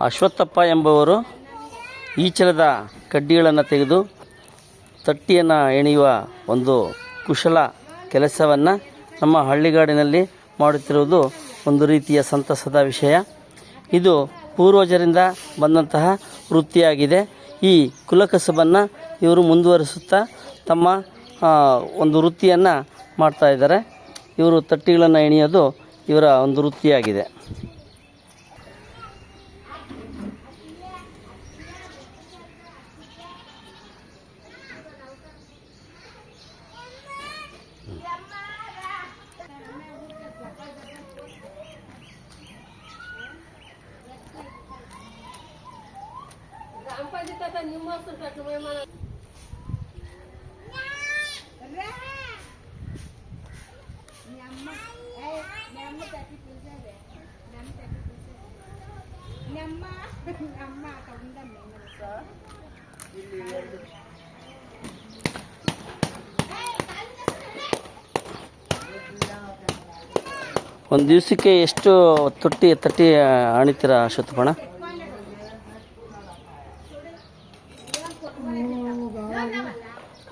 ಅಶ್ವತ್ಥಪ್ಪ ಎಂಬುವರು ಈಚಲದ ಕಡ್ಡಿಗಳನ್ನು ತೆಗೆದು ತಟ್ಟಿಯನ್ನು ಎಣೆಯುವ ಒಂದು ಕುಶಲ ಕೆಲಸವನ್ನು ನಮ್ಮ ಹಳ್ಳಿಗಾಡಿನಲ್ಲಿ ಮಾಡುತ್ತಿರುವುದು ಒಂದು ರೀತಿಯ ಸಂತಸದ ವಿಷಯ. ಇದು ಪೂರ್ವಜರಿಂದ ಬಂದಂತಹ ವೃತ್ತಿಯಾಗಿದೆ. ಈ ಕುಲಕಸಬನ್ನು ಇವರು ಮುಂದುವರಿಸುತ್ತಾ ತಮ್ಮ ಒಂದು ವೃತ್ತಿಯನ್ನು ಮಾಡ್ತಾ ಇದ್ದಾರೆ. ಇವರು ತಟ್ಟಿಗಳನ್ನು ಎಣಿಯೋದು ಇವರ ಒಂದು ವೃತ್ತಿಯಾಗಿದೆ ಗ್ರಾಮ ಪಂಚಾಯತ್ ನಿಮ್ಮ ಹೆಸರು ಕಟ್ಟು ಮಾಡ ನಮ್ಮ ನಮ್ಮ ತಗೊಂಡಮ್ಮ ಒಂದು ದಿವಸಕ್ಕೆ ಎಷ್ಟು ತೊಟ್ಟಿ ತಟ್ಟಿ ಅಣಿತೀರ ಅಶ್ವತ್ಥಪಣ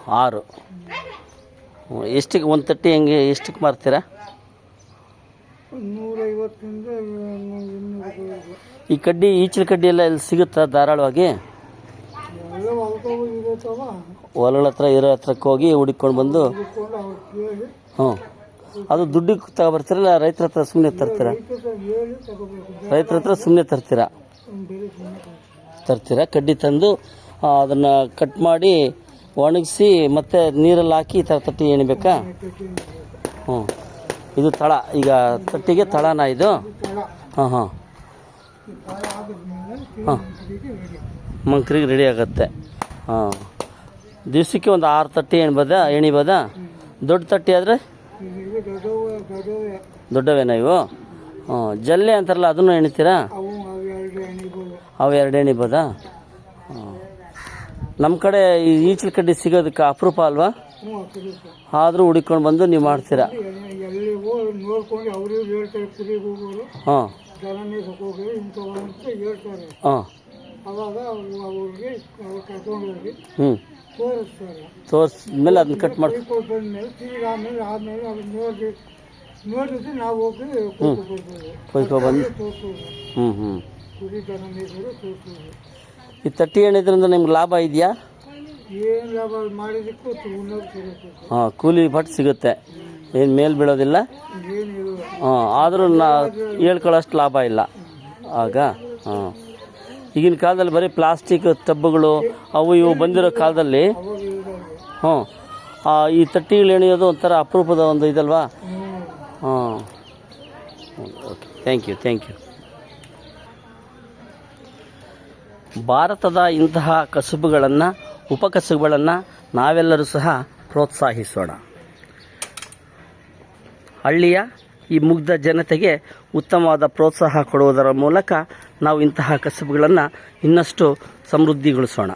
ಆರು. ಎಷ್ಟಕ್ಕೆ ಒಂದು ತಟ್ಟಿ ಹೆಂಗೆ ಎಷ್ಟಕ್ಕೆ ಮಾರ್ತೀರಾ? ಈ ಕಡ್ಡಿ ಈಚಿನ ಕಡ್ಡಿ ಎಲ್ಲ ಇಲ್ಲಿ ಸಿಗುತ್ತಾ ಧಾರಾಳವಾಗಿ? ಹೊಲಗಳ ಹತ್ರ ಇರೋ ಹತ್ರಕ್ಕೆ ಹೋಗಿ ಹುಡುಕೊಂಡು ಬಂದು? ಹ್ಞೂ. ಅದು ದುಡ್ಡಿಗೆ ತಗೊಬರ್ತೀರಲ್ಲ ರೈತರ ಹತ್ರ ಸುಮ್ಮನೆ ತರ್ತೀರಾ? ರೈತರ ಹತ್ರ ಸುಮ್ಮನೆ ತರ್ತೀರಾ? ತರ್ತೀರಾ? ಕಡ್ಡಿ ತಂದು ಅದನ್ನ ಕಟ್ ಮಾಡಿ ಒಣಗಿಸಿ ಮತ್ತೆ ನೀರಲ್ಲಿ ಹಾಕಿ ಈ ಥರ ತಟ್ಟಿ ಎಣಿಬೇಕಾ? ಹ್ಞೂ ಇದು ತಳ. ಈಗ ತಟ್ಟಿಗೆ ತಳನ ಇದು? ಹಾಂ ಹಾಂ. ಹಾಂ. ಮಂಕ್ರಿಗೆ ರೆಡಿ ಆಗುತ್ತೆ. ಹಾಂ. ದಿವಸಕ್ಕೆ ಒಂದು ಆರು ತಟ್ಟಿ ಎಣ್ಬೋದಾ, ಎಣಿಬೋದಾ? ದೊಡ್ಡ ತಟ್ಟಿ ಆದರೆ? ದೊಡ್ಡವೇನಾ ದೊಡ್ಡವ ದೊಡ್ಡವೇನ ಇವು? ಹ್ಞೂ ಜಲ್ಲೆ ಅಂತಾರಲ್ಲ, ಅದನ್ನು ಎಣಿತೀರಾ? ಅವು ಎರಡು ಎಣಿಬೋದು ಅವು ಎರಡು ಎಣಿಬೋದಾ ಹಾಂ ನಮ್ಮ ಕಡೆ ಈ ಈಚಲ ಕಡ್ಡಿ ಸಿಗೋದಕ್ಕೆ ಅಪರೂಪ ಅಲ್ವಾ? ಆದರೂ ಹುಡುಕೊಂಡು ಬಂದು ನೀವು ಮಾಡ್ತೀರಾ? ಹಾಂ. ಹಾಂ. ಹ್ಞೂ ತೋರಿಸ್ತಾರೆ. ತೋರಿಸ್ಮೇಲೆ ಅದನ್ನ ಕಟ್ ಮಾಡಿ ಕೊಯ್ಕೊಬಂದು ಹ್ಞೂ ಹ್ಞೂ ಈ ತಟ್ಟಿ ಎಣಿದ್ರಿಂದ ನಿಮ್ಗೆ ಲಾಭ ಇದೆಯಾ? ಏನು ಲಾಭ ಮಾಡಿದಕ್ಕೂ ಉನ್ನೋದು ಸಿಗುತ್ತೆ ಹಾಂ ಕೂಲಿ ಭಟ್ ಸಿಗುತ್ತೆ. ಏನು ಮೇಲ್ ಬೀಳೋದಿಲ್ಲ? ಹಾಂ ಆದರೂ ನಾ ಹೇಳ್ಕೊಳ್ಳೋಷ್ಟು ಲಾಭ ಇಲ್ಲ. ಆಗ ಹಾಂ. ಈಗಿನ ಕಾಲದಲ್ಲಿ ಬರೀ ಪ್ಲಾಸ್ಟಿಕ್ ಟಬ್ಬುಗಳು ಅವು ಇವು ಬಂದಿರೋ ಕಾಲದಲ್ಲಿ ಹ್ಞೂ ಈ ತಟ್ಟಿಗಳು ಎಣಿಯೋದು ಒಂಥರ ಅಪರೂಪದ ಒಂದು ಇದಲ್ವಾ? ಹಾಂ. Okay thank you thank you ಭಾರತದ ಇಂತಹ ಕಸುಬುಗಳನ್ನು, ಉಪಕಸುಬುಗಳನ್ನು ನಾವೆಲ್ಲರೂ ಸಹ ಪ್ರೋತ್ಸಾಹಿಸೋಣ. ಹಳ್ಳಿಯ ಈ ಮುಗ್ಧ ಜನತೆಗೆ ಉತ್ತಮವಾದ ಪ್ರೋತ್ಸಾಹ ಕೊಡುವುದರ ಮೂಲಕ ನಾವು ಇಂತಹ ಕಸುಬುಗಳನ್ನು ಇನ್ನಷ್ಟು ಸಮೃದ್ಧಿಗೊಳಿಸೋಣ.